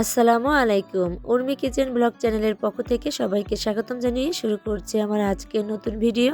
আসসালামু আলাইকুম। Urmi kitchen blog চ্যানেলের পক্ষ থেকে সবাইকে স্বাগতম জানিয়ে শুরু করছি আমার আজকের নতুন ভিডিও।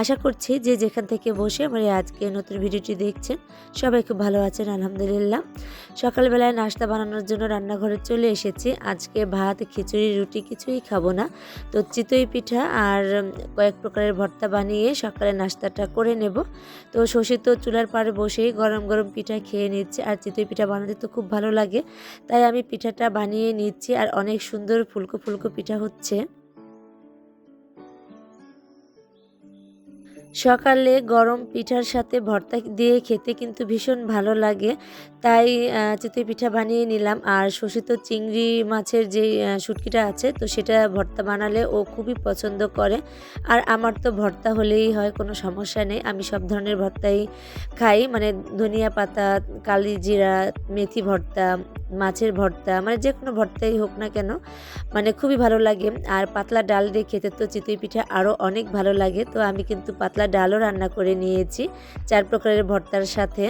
আশা করছি যে যেখান থেকে বসে আমার এই আজকের নতুন ভিডিওটি দেখছেন, সবাই খুব ভালো আছেন, আলহামদুলিল্লাহ। সকালবেলায় নাস্তা বানানোর জন্য রান্নাঘরে চলে এসেছি। আজকে ভাত, খিচুড়ি, রুটি কিছুই খাব না। তো চিতই পিঠা আর কয়েক প্রকারের ভর্তা বানিয়ে সকালে নাস্তাটা করে নেব। তো শশী তো চুলার পাড়ে বসেই গরম গরম পিঠা খেয়ে নিচ্ছে। আর চিতই পিঠা বানাতে তো খুব ভালো লাগে। তাই আমি পিঠাটা বানিয়ে নিচ্ছি আর অনেক সুন্দর ফুলকো ফুলকো পিঠা হচ্ছে। সকালে গরম পিঠার সাথে ভর্তা দিয়ে খেতে কিন্তু ভীষণ ভালো লাগে। তাই চিতই পিঠা বানিয়ে নিলাম আর শোষিত চিংড়ি মাছের যে শুটকিটা আছে তো সেটা ভর্তা বানালে ও খুবই পছন্দ করে। আর আমার তো ভর্তা হলেই হয়, কোনো সমস্যা নেই। আমি সব ধরনের ভর্তাই খাই মানে ধনিয়া পাতা, কালি জিরা, মেথি ভর্তা মাছের ভর্তা মানে যে কোনো ভর্তাই হোক না কেন মানে খুবই ভালো লাগে। আর পাতলা ডাল দিয়ে খেতে তো চিতই পিঠা আরও অনেক ভালো লাগে। তো আমি কিন্তু পাতলা ডালও রান্না করে নিয়েছি চার প্রকারের ভর্তার সাথে।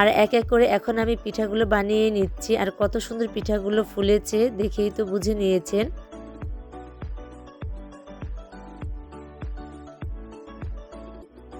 আর এক এক করে এখন আমি পিঠাগুলো বানিয়ে নিচ্ছি। আর কত সুন্দর পিঠাগুলো ফুলেছে, দেখেই তো বুঝে নিয়েছেন।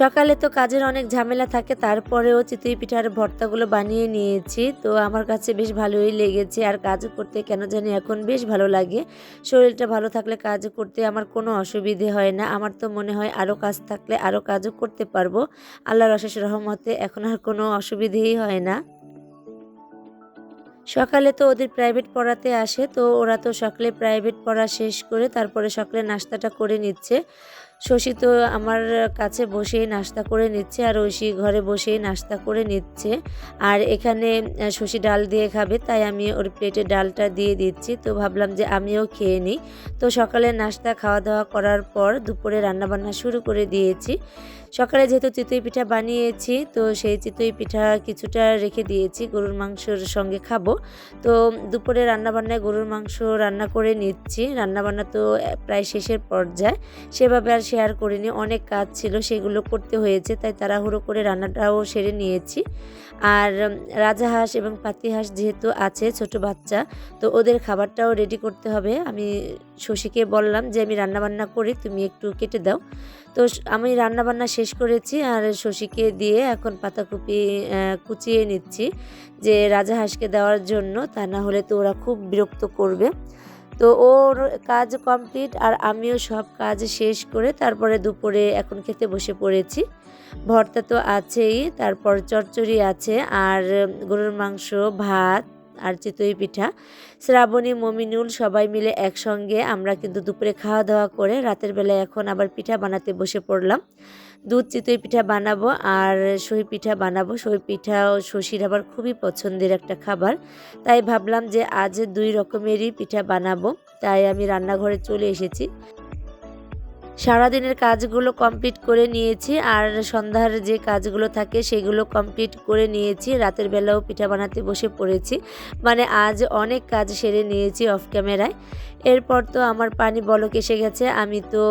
সকালে তো কাজের অনেক ঝামেলা থাকে, তারপরেও চিতই পিঠার ভর্তাগুলো বানিয়ে নিয়েছি। তো আমার কাছে বেশ ভালোই লেগেছে, আর কাজ করতে কেন জানি এখন বেশ ভালো লাগে। শরীরটা ভালো থাকলে কাজ করতে আমার কোনো অসুবিধে হয় না। আমার তো মনে হয় আরও কাজ থাকলে আরও কাজও করতে পারব। আল্লাহর অশেষ রহমতে এখন আর কোনো অসুবিধেই হয় না। সকালে তো ওদের প্রাইভেট পড়াতে আসে, তো ওরা তো সকালে প্রাইভেট পড়া শেষ করে তারপরে সকালে নাস্তাটা করে নিচ্ছে। শশী তো আমার কাছে বসেই নাস্তা করে নিচ্ছে আর ঐশী ঘরে বসেই নাস্তা করে নিচ্ছে। আর এখানে শশী ডাল দিয়ে খাবে, তাই আমি ওর প্লেটে ডালটা দিয়ে দিচ্ছি। তো ভাবলাম যে আমিও খেয়ে নিই। তো সকালে নাস্তা খাওয়া দাওয়া করার পর দুপুরে রান্নাবান্না শুরু করে দিয়েছি। সকালে যেহেতু চিতই পিঠা বানিয়েছি, তো সেই চিতই পিঠা কিছুটা রেখে দিয়েছি, গরুর মাংসর সঙ্গে খাব। তো দুপুরে রান্নাবান্নায় গরুর মাংস রান্না করে নিচ্ছি। রান্নাবান্না তো প্রায় শেষের পর্যায়ে। সেভাবে আর শেয়ার করিনি, অনেক কাজ ছিল, সেগুলো করতে হয়েছে, তাই তাড়াহুড়ো করে রান্নাটাও সেরে নিয়েছি। আর রাজাহাঁস এবং পাতিহাঁস যেহেতু আছে, ছোট বাচ্চা, তো ওদের খাবারটাও রেডি করতে হবে। আমি শশীকে বললাম যে, আমি রান্নাবান্না করি, তুমি একটু কেটে দাও। তো আমি রান্নাবান্না শেষ করেছি আর শশীকে দিয়ে এখন পাতাকপি কুচিয়ে নিচ্ছি, যে রাজাহাঁসকে দেওয়ার জন্য, তা না হলে তো ওরা খুব বিরক্ত করবে। তো ওর কাজ কমপ্লিট আর আমিও সব কাজ শেষ করে তারপরে দুপুরে এখন খেতে বসে পড়েছি। ভর্তা তো আছেই, তারপর চচ্চড়ি আছে আর গরুর মাংস, ভাত আর চিতই পিঠা। শ্রাবণী, মমিনুল সবাই মিলে একসঙ্গে আমরা কিন্তু দুপুরে খাওয়া দাওয়া করে রাতের বেলায় এখন আবার পিঠা বানাতে বসে পড়লাম। দুধ, চিতই পিঠা বানাবো আর সই পিঠা বানাবো। সই পিঠা ও শশীর আবার খুবই পছন্দের একটা খাবার। তাই ভাবলাম যে আজ দুই রকমেরই পিঠা বানাবো। তাই আমি রান্নাঘরে চলে এসেছি। সারাদিনের কাজগুলো কমপ্লিট করে নিয়েছি আর সন্ধ্যার যে কাজগুলো থাকে সেগুলো কমপ্লিট করে নিয়েছি। রাতের বেলাও পিঠা বানাতে বসে পড়েছি। মানে আজ অনেক কাজ সেরে নিয়েছি অফ ক্যামেরায়। এরপর তো আমার পানি বলক এসে গেছে। আমি তো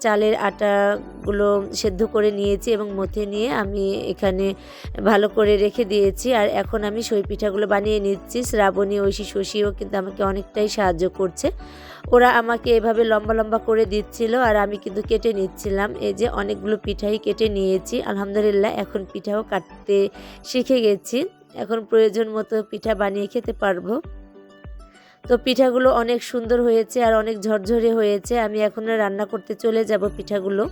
চালের আটাগুলো সেদ্ধ করে নিয়েছি এবং মথে নিয়ে আমি এখানে ভালো করে রেখে দিয়েছি। আর এখন আমি সই পিঠাগুলো বানিয়ে নিচ্ছি। শ্রাবণী, ঐশী, শশীও কিন্তু আমাকে অনেকটাই সাহায্য করছে। ওরা আমাকে এভাবে লম্বা লম্বা করে দিচ্ছিল আর আমি কিন্তু কেটে নিচ্ছিলাম। এই যে অনেকগুলো পিঠাই কেটে নিয়েছি। আলহামদুলিল্লাহ এখন পিঠাও কাটতে শিখে গেছি। এখন প্রয়োজন মতো পিঠা বানিয়ে খেতে পারব। তো পিঠাগুলো অনেক সুন্দর হয়েছে আর অনেক ঝরঝরে হয়েছে। আমি এখন রান্না করতে চলে যাব পিঠাগুলো।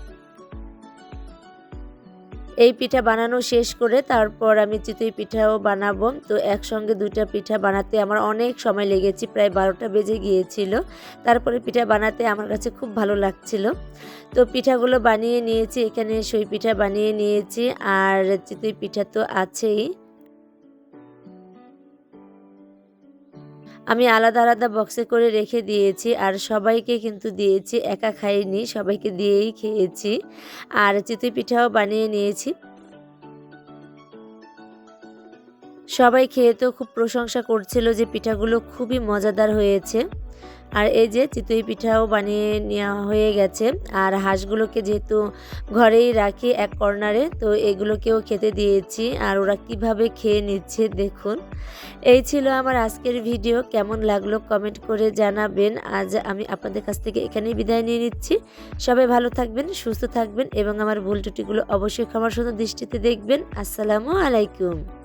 এই পিঠা বানানো শেষ করে তারপর আমি চিতই পিঠাও বানাবো। তো একসঙ্গে দুইটা পিঠা বানাতে আমার অনেক সময় লেগেছে, প্রায় বারোটা বেজে গিয়েছিল। তারপরে পিঠা বানাতে আমার কাছে খুব ভালো লাগছিল। তো পিঠাগুলো বানিয়ে নিয়েছি, এখানে সই পিঠা বানিয়ে নিয়েছি, আর চিতই পিঠা তো আছেই। আমি আলাদা আলাদা বক্সে করে রেখে দিয়েছি, আর সবাইকে কিন্তু দিয়েছি, একা খাইনি, সবাইকে দিয়েই খেয়েছি। আর চিতই পিঠাও বানিয়ে নিয়েছি। সবাই খেয়ে তো খুব প্রশংসা করছিল যে পিঠাগুলো খুবই মজাদার হয়েছে। আর এই যে চিতই পিঠাও বানিয়ে নেওয়া হয়ে গেছে। আর হাঁসগুলোকে যেহেতু ঘরেই রাখি এক কর্নারে, তো এগুলোকেও খেতে দিয়েছি। আর ওরা কীভাবে খেয়ে নিচ্ছে দেখুন। এই ছিল আমার আজকের ভিডিও। কেমন লাগল কমেন্ট করে জানাবেন। আজ আমি আপনাদের কাছ থেকে এখানেই বিদায় নিয়ে নিচ্ছি। সবাই ভালো থাকবেন, সুস্থ থাকবেন এবং আমার ভুল ত্রুটিগুলো অবশ্যই ক্ষমার সুন্দর দৃষ্টিতে দেখবেন। আসসালামু আলাইকুম।